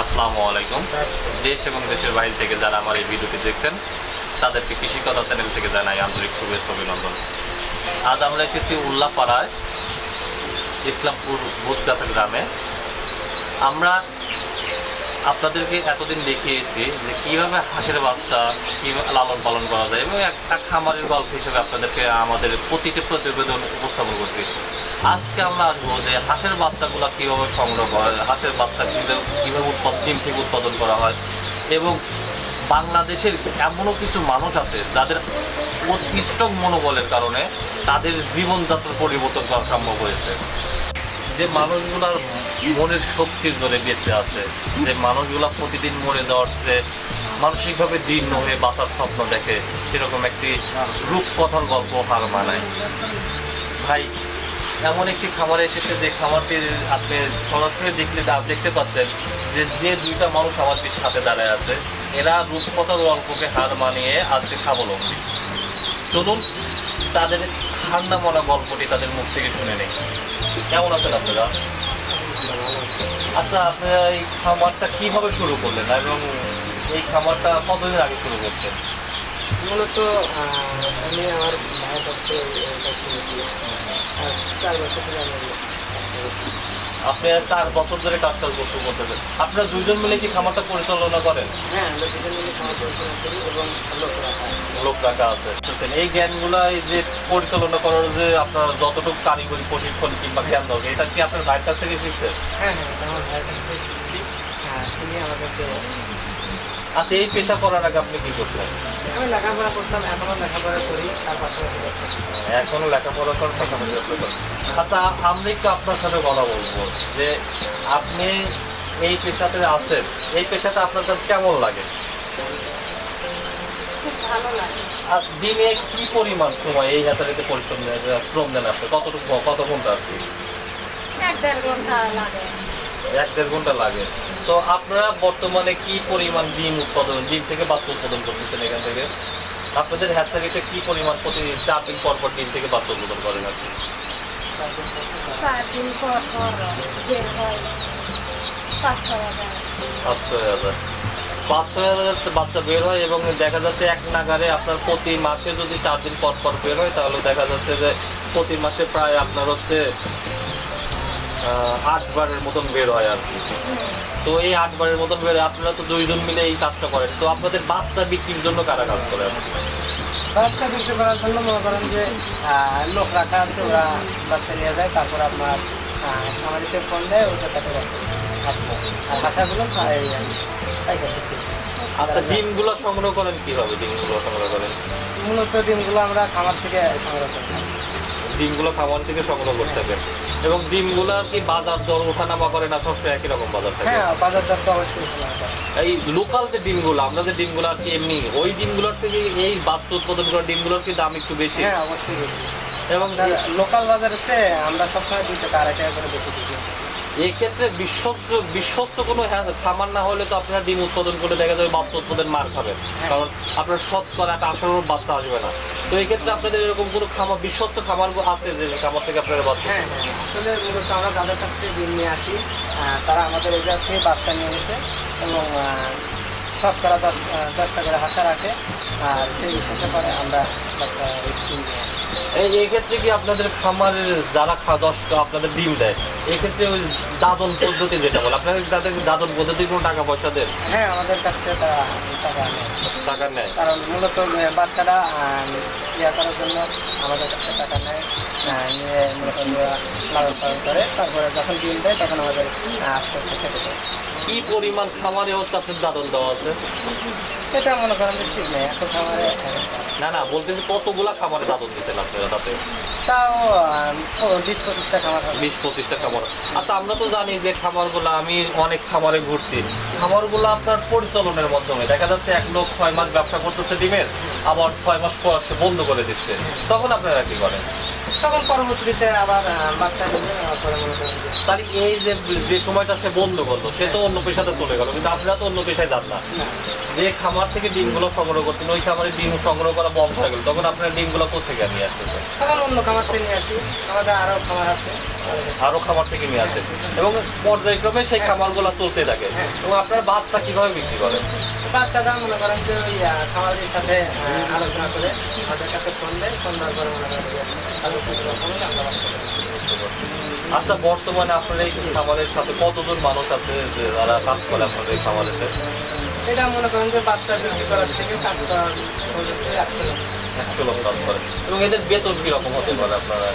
আসসালামু আলাইকুম। দেশ এবং দেশের বাইরে থেকে যারা আমার এই ভিডিওটি দেখছেন, তাদেরকে কৃষিকতা চ্যানেল থেকে জানাই আন্তরিক শুভেচ্ছা অভিনন্দন। আজ আমরা এসেছি উল্লাপাড়ায়, ইসলামপুর বুধগাছা গ্রামে। আমরা আপনাদেরকে এতদিন দেখিয়েছি যে কীভাবে হাঁসের বাচ্চা কীভাবে লালন পালন করা যায় এবং একটা খামারের গল্প হিসেবে আপনাদেরকে আমাদের প্রতিটি প্রতিবেদন উপস্থাপন করছি। আজকে আমরা আসব যে হাঁসের বাচ্চাগুলো কীভাবে সংগ্রহ করা হয়, হাঁসের বাচ্চা কীভাবে কীভাবে উৎপাদন ডিম থেকে উৎপাদন করা হয় এবং বাংলাদেশের এমনও কিছু মানুষ আছে যাদের উৎকৃষ্ট মনোবলের কারণে তাদের জীবনযাত্রার পরিবর্তন করা সম্ভব হয়েছে। যে মানুষগুলার মনের শক্তির ধরে বেঁচে আছে, যে মানুষগুলা প্রতিদিন মরে যাওয়াচ্ছে মানসিকভাবে জীর্ণ হয়ে বাঁচার স্বপ্ন দেখে, সেরকম একটি রূপকথার গল্প হার মানায়। ভাই, এমন একটি খামারে এসেছে যে খামারটি আপনি সরাসরি দেখলে দেখতে পাচ্ছেন যে যে দুইটা মানুষ আমাদের সাথে দাঁড়ায় আছে, এরা রূপকথার গল্পকে হার মানিয়ে আজকে স্বাবলম্বী। চলুন, তাদের ঠান্ডা মরা গল্পটি তাদের মুখ থেকে শুনে নেই। কেমন আছেন আপনারা? আচ্ছা আপনারা এই খামারটা কীভাবে শুরু করলেন এবং এই খামারটা কতদিন আগে শুরু করছেন মূলত আমি আমার ভাইয়ের কাছ থেকে চার বছর ধরে আমি আপনি চার বছর ধরে কাজটা করতে করতেছেন আপনারা দুইজন মিলে কি খামারটা পরিচালনা করেন? হ্যাঁ আমরা দুজন মিলে খাওয়া পরিচালনা করি এবং লোক রাখা আছে। লোক রাখা আছে। এই জ্ঞানগুলা এই যে পরিচালনা করার যে আপনার যতটুকু কারিগরি প্রশিক্ষণ কিংবা জ্ঞান দরকার এটা কি আপনার ভাইয়ের কাছ থেকে শিখছে হ্যাঁ হ্যাঁ আমার ভাইয়ের কাছ থেকে শিখছি। হ্যাঁ তিনি আমাদেরকে আচ্ছা এই পেশা করার আগে আপনি কি করতেন? আমি লেখাপড়া করতাম এখনও লেখাপড়া করি তার পাশাপাশি এখনও লেখাপড়া করার পাশাপাশি। আচ্ছা আমরা একটু আপনার সাথে কথা বলব যে আপনি এই পেশাতে আছেন এই পেশাটা আপনার কাছে কেমন লাগে? আর দিনে কি পরিমাণ সময় এই হ্যাচারিতে পরিশ্রম শ্রম দেন আপনি? কতটুকু কত ঘণ্টা আর কি? এক দেড় ঘণ্টা লাগে। এক দেড় ঘণ্টা লাগে। তো আপনারা বর্তমানে কি পরিমাণ ডিম উৎপাদন ডিম থেকে বাচ্চা উৎপাদন করতেছেন এখান থেকে? আপনাদের হ্যাচারিতে কি পরিমাণ প্রতি চার দিন পর পর ডিম থেকে বাচ্চা উৎপাদন করেন আপনি হয়। ছয় হাজার। বাচ্চা বের হয় এবং দেখা যাচ্ছে এক নাগারে আপনার প্রতি মাসে যদি চার দিন পর পর বের হয় তাহলে দেখা যাচ্ছে যে প্রতি মাসে প্রায় আপনার হচ্ছে আটবারের মতন বের হয় আর কি। তো এই আটবারের মতন বের হয় আপনারা তো দুইজন মিলে এই কাজটা করেন তো আপনাদের বাচ্চা বিক্রির জন্য কারা কাজ করে? ব্যবসা বিক্রি করার জন্য মনে করেন যে লোক রাখা আছে ওরা বাচ্চা নিয়ে যায় তারপর আপনার আমাদেরকে ফোন দেয় ওটা তাকে বাচ্চা আর। পাইকারি বিক্রি। আচ্ছা ডিমগুলো সংগ্রহ করেন কীভাবে ডিমগুলো সংগ্রহ করেন মূলত ডিমগুলো আমরা খামার থেকে সংগ্রহ করি ডিমগুলো খাবার থেকে সংগ্রহ করতে হবে। এবং ডিমগুলো আর কি বাজার দর ওঠানামা করে না সবসময় একই রকম বাজার থাকে? হ্যাঁ বাজার দর তো অবশ্যই এই লোকাল যে ডিমগুলো আমরা যে ডিমগুলো আর কি এমনি ওই ডিমগুলোর থেকে এই বাচ্চা উৎপাদন করা ডিমগুলোর কি দাম একটু বেশি? হ্যাঁ অবশ্যই বেশি। এবং লোকাল বাজারে আমরা সবসময় দুই টাকা আড়াই টাকা করে বেশি দিচ্ছি এই ক্ষেত্রে বিশ্বস্ত বিশ্বস্ত কোনো হ্যা- খামার না হলে তো আপনারা ডিম উৎপাদন করে দেখা যাবে বাচ্চা উৎপাদন মার খাবেন কারণ আপনার শতকরা একটা আঠারো বাচ্চা আসবে না। তো এই ক্ষেত্রে আপনাদের এরকম কোনো খামার বিশ্বস্ত খামার আছে যে খামার থেকে আপনারা বাচ্চা হ্যাঁ হ্যাঁ। আসলে মূলত আমরা তাদের কাছ থেকে ডিম নিয়ে আসি তারা আমাদের এই থেকে বাচ্চা নিয়ে গেছে এবং শতকরা দশ দশটা করে হাসা রাখে। আর সেই হিসেবে পরে আমরা বাচ্চা ডিম নিয়ে এই এই ক্ষেত্রে কি আপনাদের খামারের যারা দশ আপনাদের ডিম দেয় এই ক্ষেত্রে ওই দাদন পদ্ধতি যেটা বলে আপনাদের তাদের দাদন পদ্ধতি কোনো টাকা পয়সা দেন? হ্যাঁ আমাদের কাছ থেকে তারা টাকা নেয়। টাকা নেয়। কারণ মূলত বাচ্চারা ইয়া করার জন্য আমাদের কাছে টাকা নেয় নিয়ে মূলত লালন পালন করে। তারপরে যখন ডিম দেয় তখন আমাদের আস্তে আস্তে খেতে দেয়। কি পরিমাণ খামারে হচ্ছে আপনার দাদন দেওয়া আছে? এটা মনে করেন ঠিক নেই এত খামারে না না বলতেছি কতগুলা খামারে দাদন দিচ্ছেন আপনারা তাতে তাও বিশ পঁচিশটা খামার বিশ পঁচিশটা খামার আচ্ছা আমরা তো জানি যে খামারগুলো আমি অনেক খামারে ঘুরছি। খামারগুলো আপনার পরিচালনের মাধ্যমে দেখা যাচ্ছে এক লোক ছয় মাস ব্যবসা করতেছে ডিমের আবার ছয় মাস পর সে বন্ধ করে দিচ্ছে। তখন আপনারা কি করেন? তখন পরবর্তীতে আবার আহ, বাচ্চা নিলে আবার পরে করেন যে। তাহলে এই যে যে সময়টা সে বন্ধ করল সে তো অন্য পেশাতে চলে গেল কিন্তু আপনারা তো অন্য পেশায় যান না। না, যে খামার থেকে ডিমগুলো সংগ্রহ করতেন ওই খামারে ডিম সংগ্রহ করা বন্ধ হয়ে গেল তখন আপনার ডিমগুলো কোথেকে নিয়ে আসতেন তখন অন্য খামার থেকে নিয়ে আসি আমাদের আরও খামার আছে। আরও খামার থেকে নিয়ে আসেন এবং পর্যায়ক্রমে সেই খামারগুলো চলতে থাকে। এবং আপনার বাচ্চা কীভাবে বিক্রি করেন? বাচ্চারা মনে করেন যে ওই খামারের সাথে আলোচনা করে আমাদের কাছে ফোন দেয়। ফোন দেওয়ার পরে মনে করেন। আচ্ছা বর্তমানে আপনার এই খামারের সাথে কতজন মানুষ আছে যে যারা কাজ করে আপনার এই খামারেতে? এটা মনে করেন যে বাচ্চা বিক্রি করার থেকে কাজ করার একশো। একশো লোক কাজ করে। এবং এদের বেতন কীরকম হতে পারে আপনারা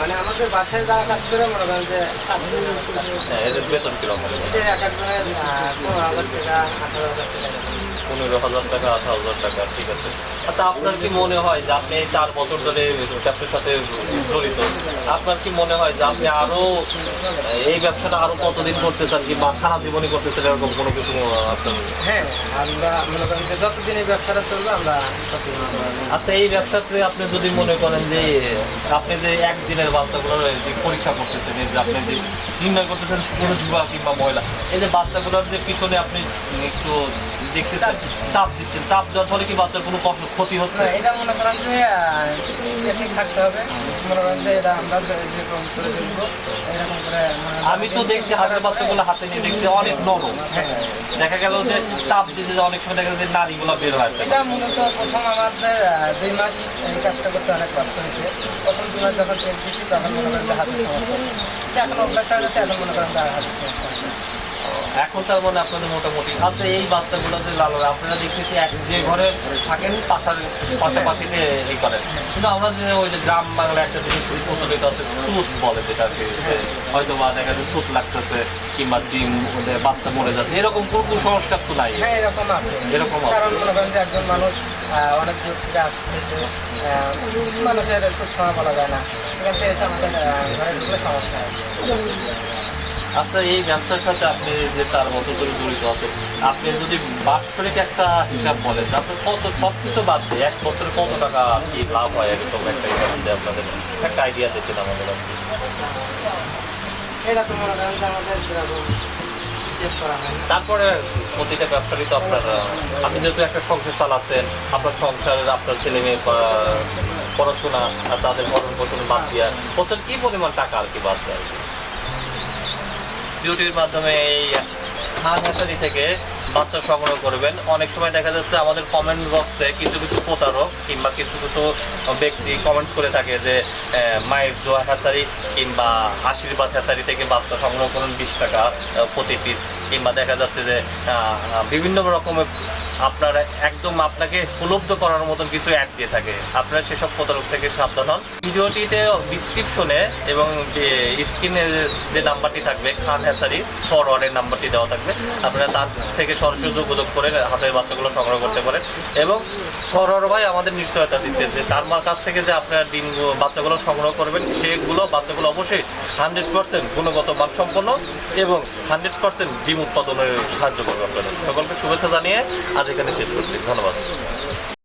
মানে আমাদের বাসায় যারা কাজ করে মনে করেন যে হ্যাঁ এদের বেতন কীরকম এক একজনের আঠারো হাজার টাকা। পনেরো হাজার টাকা আঠারো হাজার টাকা ঠিক আছে। আচ্ছা আপনার কি মনে হয় যে আপনি এই চার বছর ধরে ব্যবসার সাথে জড়িত আপনার কি মনে হয় যে আপনি আরও এই ব্যবসাটা আরও কতদিন করতে চান কি বা সারা জীবনই করতে চান এরকম কোনো কিছু আপনার হ্যাঁ? আমরা মনে করেন যে যতদিন এই ব্যবসাটা চলবে আমরা আচ্ছা এই ব্যবসাতে আপনি যদি মনে করেন যে আপনি যে একদিনের বাচ্চাগুলো পরীক্ষা করতেছেন এই যে আপনি যে নির্ণয় করতেছেন পুরুষ বা কিংবা মহিলা এই যে বাচ্চাগুলোর যে পিছনে আপনি একটু দেখতেছেন চাপ দিচ্ছেন। চাপ দেওয়ার ফলে কি বাচ্চার কোনো কষ্ট ক্ষতি হচ্ছে? এটা মনে করেন যে আহ, থাকতে হবে। মনে করেন যে এটা আমরা যেরকম করে দেখব এরকম করে আমি তো দেখছি হাতের বাচ্চাগুলো হাতে নিয়ে দেখছি অনেক নরম। হ্যাঁ দেখা গেল যে চাপ দিতে অনেক সময় দেখা যায় নারীগুলো বের হয় এটা মূলত প্রথম আমাদের দুই মাস এই কাজটা করতে অনেক কষ্ট হয়েছে। প্রথম দুই মাস যখন চেক দিচ্ছি তখন মনে করেন যে হাতের সমস্যা এখন অভ্যাস হয়ে গেছে এখন মনে করেন যে হাতের সমস্যা। এখন তার মানে আপনাদের মোটামুটি আচ্ছা এই বাচ্চাগুলো যে লাল আপনারা দেখতেছি এক যে ঘরে থাকেন পাশার পাশাপাশিতে এই করেন। কিন্তু আমরা যে ওই যে গ্রাম বাংলা একটা জিনিস প্রচলিত আছে সুদ বলে যেটাকে। হয়তো বা দেখা যায় সুদ লাগতেছে কিংবা ডিম ওদের বাচ্চা মরে যাচ্ছে। এরকম কোনো কুসংস্কার তো নাই। হ্যাঁ এরকম আছে। এরকম আছে। কারণ মনে করেন যে একজন মানুষ অনেক দূর থেকে আসতেছে মানুষের খুব সময় বলা যায় না। এখান থেকে আমাদের আহ, ঘরে ঢুকলে সমস্যা আচ্ছা এই ব্যবসার সাথে আপনি যে চার বছর ধরে জড়িত আছেন আপনি যদি বাৎসরিক একটা হিসাব বলেন আপনার কত সব কিছু বাদ দিয়ে এক বছরে কত টাকা কি লাভ হয়? এরকম একটা হিসাব যদি আপনাদের একটা আইডিয়া দিচ্ছেন আমাদের এটা তো মনে করেন আমাদের সেরকম তারপরে প্রতিটা ব্যবসারই তো আপনার আপনি যেহেতু একটা সংসার চালাচ্ছেন আপনার সংসারের আপনার ছেলে মেয়ে পড়া- পড়াশোনা আর তাদের ভরণ পোষণ বাদ দিয়ে বছর কি পরিমাণ টাকা আর কি বাঁচবে আর কি? বিউটির মাধ্যমে এই হ্যাচারি থেকে বাচ্চা সংগ্রহ করবেন। অনেক সময় দেখা যাচ্ছে আমাদের কমেন্ট বক্সে কিছু কিছু প্রতারক কিংবা কিছু কিছু ব্যক্তি কমেন্টস করে থাকে যে মায়ের দোয়া হ্যাচারি কিংবা আশীর্বাদ হ্যাচারি থেকে বাচ্চা সংগ্রহ করুন বিশ টাকা প্রতি পিস কিংবা দেখা যাচ্ছে যে বিভিন্ন রকমের আপনার একদম আপনাকে উপলব্ধ করার মতন কিছু অ্যাড দিয়ে থাকে। আপনারা সেসব প্রতারক থেকে সাবধান হন। ভিডিওটিতে ডিসক্রিপশনে এবং যে স্ক্রিনে যে নাম্বারটি থাকবে, খান হ্যাসারি ফরওয়ার্ডের নাম্বারটি দেওয়া থাকবে। আপনারা তার থেকে সরাসরি যোগাযোগ করে হাতের বাচ্চাগুলো সংগ্রহ করতে পারেন। এবং সরর ভাই আমাদের নিশ্চয়তা দিচ্ছে যে, তার মার কাছ থেকে যে আপনারা ডিম, বাচ্চাগুলো সংগ্রহ করবেন, সেগুলো বাচ্চাগুলো অবশ্যই হান্ড্রেড পার্সেন্ট গুণগত মানসম্পন্ন এবং হান্ড্রেড পার্সেন্ট ডিম উৎপাদনে সাহায্য করবে আপনাদের। সকলকে শুভেচ্ছা জানিয়ে আজ এখানে শেষ করছি। ধন্যবাদ।